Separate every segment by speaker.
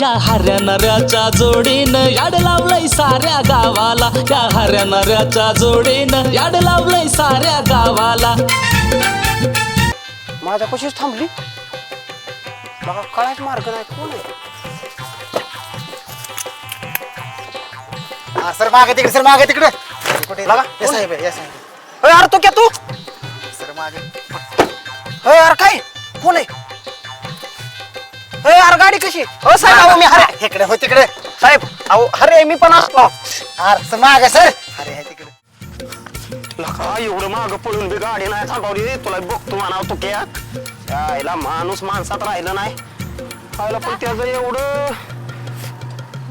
Speaker 1: या हऱ्या नऱ्याच्या जोडीनं याड लावलंय साऱ्या गावाला. या हऱ्या नऱ्याच्या जोडीनं याड लावलंय साऱ्या गावाला.
Speaker 2: माझ्या कशीच थांबली? बघा कळायच मार्ग नाही. कोण आहे?
Speaker 3: हा, सर मागे तिकडे सर मागे तिकडे. कुठे?
Speaker 2: लगा.
Speaker 3: या साहेब आहे, या साहेब आहे.
Speaker 2: अरे यार तू क्या तू?
Speaker 3: सर मागे.
Speaker 2: अरे यार काय? कोण आहे? अरे यार गाडी कशी? अ साहेब अहो मी हरे
Speaker 3: इकडे हो तिकडे.
Speaker 2: साहेब अहो हरे मी पण असतो
Speaker 3: अरे सर मागे सर. अरे आहे तिकडे.
Speaker 2: लका एवढं माग पळून बी गाडी नाही थांबवली रे. तुला बघतो म्हणाव तो क्या. यायला माणूस माणसात राहिलं नाही. आयला पण त्याचं एवढं.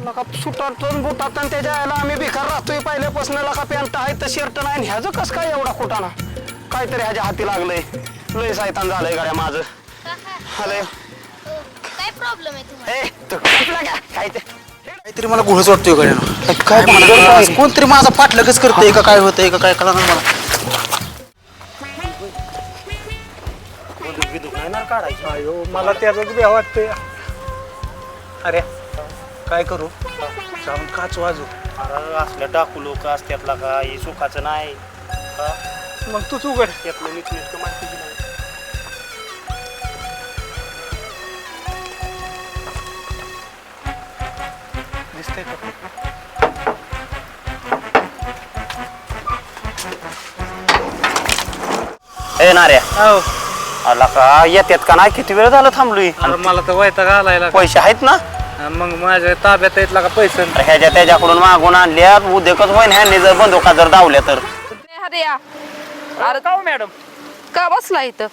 Speaker 2: लका सुटात बुटात आणि त्याच्या यायला आम्ही बेकार राहतोय. पहिल्यापासून लका पॅन्ट आहे तर शर्ट नाही आणि ह्याचं कसं काय एवढा कुटाना काहीतरी ह्याच्या हाती लागलंय. लय सायतान झालंय गाड्या माझं.
Speaker 4: काय प्रॉब्लेम आहे तुम्हाला.
Speaker 2: ए तू कुठला काय काय ते
Speaker 3: काहीतरी मला गुळच वाटतोय गड्यानं काय कोणतरी माझा पाठलगच करतोय. का काय होतंय का काय कळणार मला.
Speaker 5: अयो मला त्याचाच भ्या वाटतंय. अरे काय करू? जाऊन काच वाजू
Speaker 6: अरे असलं टाकू लोक असत्यातला का? हे सुखाचं नाही.
Speaker 5: मग तूच उघड.
Speaker 6: त्यातलं नीट नीट माहिती बी
Speaker 2: ए नाऱ्या
Speaker 5: हो.
Speaker 2: आला का? येत्यात का नाही? किती वेळ झालं थांबलोय?
Speaker 5: अरे मला तर वैताग आलाय
Speaker 2: पैसे आहेत ना?
Speaker 5: मग माझ्या ताब्यात येतला का पैसे.
Speaker 2: ह्याच्या त्याच्याकडून मागून आणल्यात. उद्योगच होईन ह्यांनी जर बंदुका जर धावल्या तर.
Speaker 7: अरे
Speaker 6: का मेडम?
Speaker 7: का बसला इथं?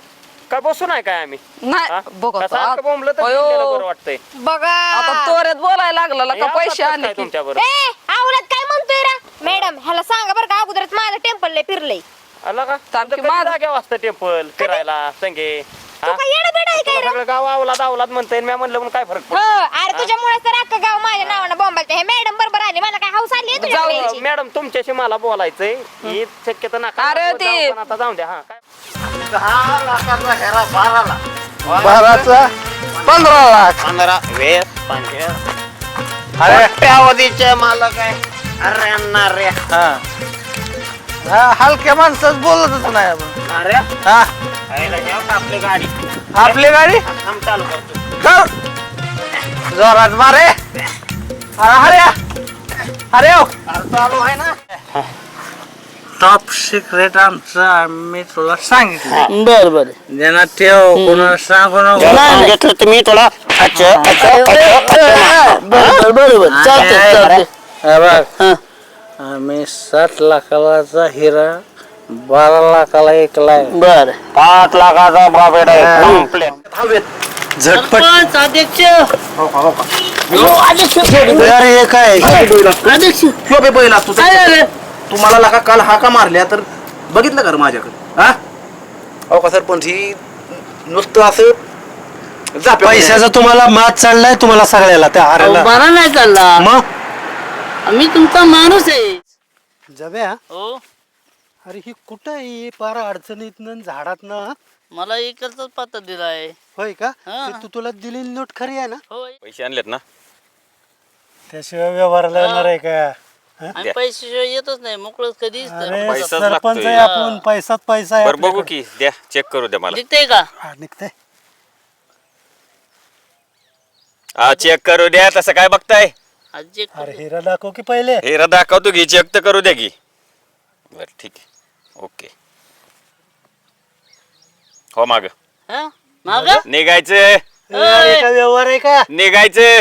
Speaker 6: काय बसू नाही काय आम्ही? हा?
Speaker 7: नाही बघतो
Speaker 6: कसं आता. बोंबलं तर
Speaker 7: अयो.
Speaker 6: गेलेलं बरं वाटतंय.
Speaker 4: बघा.
Speaker 7: आता तोऱ्यात बोलायला लागला का पैसे
Speaker 6: काय
Speaker 7: आले की.
Speaker 6: तुमच्यावर
Speaker 4: ए आवडत काय म्हणतोय रा? मॅडम ह्याला सांगा बरं का अगोदरच माझं टेम्पल लय फिरलंय.
Speaker 6: आला का? तुमचं कधी वाजतं टेम्पल फिरायला? संगे
Speaker 4: तू काय येडं बेडं आहे काय रे?
Speaker 6: सगळं गाव आवलाद आवलाद म्हणतंय मी म्हणलं म्हणून काय फरक
Speaker 4: हो अरे तुझ्यामुळे तर अख्खं गाव माझ्या नावानं बॉम्बालते हे मॅडम बरोबर आली मला काय हाऊस आली तुझ्या
Speaker 6: जाऊ मॅडम तुमच्याशी मला बोलायचंय. ही. शक्यता नका.
Speaker 7: अरे
Speaker 6: जाऊ
Speaker 7: ते-
Speaker 6: पण आता जाऊ द्या हा काय?
Speaker 3: बाराचा? पंधरा लाख.
Speaker 2: पंधरा वीस पंचवीस.
Speaker 3: अरे.
Speaker 2: अवधीचे मालक आहे. अरे नाऱ्या
Speaker 3: हा. हा, हलक्या माणसाच बोलतच नाही आपण.
Speaker 6: नाऱ्या
Speaker 3: हा.
Speaker 6: खायला घ्या का आपली गाडी.
Speaker 3: आपली गाडी?
Speaker 6: थांब चालू करतो.
Speaker 3: कर जोरात मारे. अरे अरे हो.
Speaker 2: चालू आहे ना.
Speaker 5: टॉप सिक्रेट आमचं आम्ही तुला सांगितलं.
Speaker 2: बर बर.
Speaker 5: ज्यांना ठेव कोणाला सांगू नको.
Speaker 2: घेतलं तुम्ही तुला. अच्छा
Speaker 5: आणि- हे. बघ. आम्ही सात लाखाचा हिरा बारा लाखाला ऐकलाय
Speaker 2: बर. पाच लाखाचा प्रॉफिट आहे. कंप्लीट
Speaker 3: झटपट.
Speaker 6: अध्यक्ष.
Speaker 3: अरे हे काय? शोभे पहिला तू तुम्हाला लाका काल हाका मारल्या तर बघितलं का रे माझ्याकडे? हा? अहो का सरपंच ही नुसतं असं जाप्या
Speaker 5: पैशाचा तुम्हाला मात चढलाय तुम्हाला सगळ्याला त्या हाराला.
Speaker 6: बरा नाही चालला.
Speaker 5: मग?
Speaker 6: मी तुमचा माणूस आहे.
Speaker 5: जब्या
Speaker 6: हो.
Speaker 5: अरे ही कुठं आहे पार अडचणीतनं झाडातनं
Speaker 6: मला इकडचाच पत्ता दिलाय.
Speaker 5: होय का?
Speaker 6: हा.
Speaker 5: ते तू तुला दिलेली नोट खरी आहे ना?
Speaker 6: होय.
Speaker 8: पैसे आणलेत ना?
Speaker 5: त्याशिवाय व्यवहाराला येणार आहे का?
Speaker 6: आणि पैसे येतच नाही मोकळं कधीच
Speaker 5: अरे
Speaker 8: पैसाच
Speaker 5: सरपंच. आहे आपण पैसाच पैसा आहे
Speaker 8: बरं बघू
Speaker 5: आपल्याकडे.
Speaker 8: की. द्या चेक करू द्या मला.
Speaker 6: दिसतंय का?
Speaker 5: हा, निघतंय.
Speaker 8: हा चेक करू द्या तसं काय बघताय?
Speaker 6: आजी
Speaker 5: अरे हिरा दाखव की पहिले.
Speaker 8: दाखवतो घे चेक तर करू द्या की. बर ठीक आहे. ओके. हो माग.
Speaker 6: माग?
Speaker 8: निघायचं.
Speaker 5: ए, अरे काय व्यवहार आहे का?
Speaker 8: निघायचं.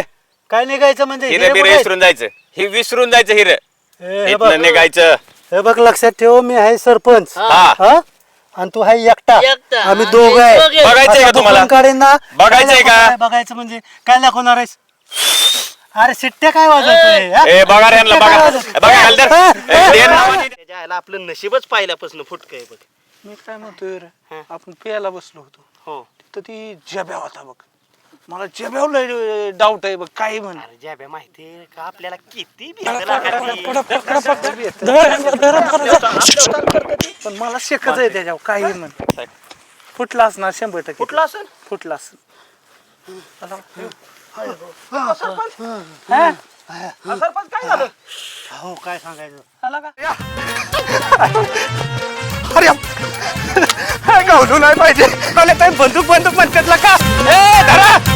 Speaker 5: काय निघायचं म्हणजे?
Speaker 8: हिरे
Speaker 5: हिरे
Speaker 8: बिरे विसरून जायचं. हे विसरून जायचं हिर?
Speaker 5: ए, हे बघ.
Speaker 8: इथनं निघायचं.
Speaker 5: हे बघ लक्षात ठेव मी आहे सरपंच.
Speaker 8: हा.
Speaker 5: हा. आणि तू आहे एकटा.
Speaker 6: एकटा.
Speaker 5: आम्ही
Speaker 6: आणि
Speaker 5: दोघ आहे.
Speaker 6: दोघे.
Speaker 8: बघायचंय का तुम्हाला?
Speaker 5: दुकान काढीन ना?
Speaker 8: बघायचंय का?
Speaker 5: बघायचं म्हणजे? काय दाखवणार आहेस? अरे सिट्ट्या काय वाजवतोय? हा?
Speaker 8: ए बघा रे यांना
Speaker 5: काय
Speaker 8: बघा? बघा.
Speaker 5: हा,
Speaker 8: ए,
Speaker 5: हा,
Speaker 8: दे
Speaker 5: हा.
Speaker 6: त्याच्या आईला आपलं नशीबच पाहिल्यापासून फुटकय बघ.
Speaker 5: मी काय म्हणतोय रे? आपण प्यायला बसलो होतो.
Speaker 6: हो.
Speaker 5: तिथं ती जब्या होता बघ. मला जब्यावलं डाऊट आहे बघ काही म्हण.
Speaker 6: अरे ज्या माहिती का? आपल्याला किती भीती.
Speaker 5: पण मला शेकच आहे त्याच्यावर काही म्हण. फुटला असणार शंभर टक्के.
Speaker 6: कुठला असेल?
Speaker 5: फुटला असेल.
Speaker 3: सरपंच. काय झालं?
Speaker 5: हो काय सांगायचं?
Speaker 3: आला का? अरे गावलो नाही पाहिजे. मला काय बंदूक बंदूक म्हणतात का? ए धरा!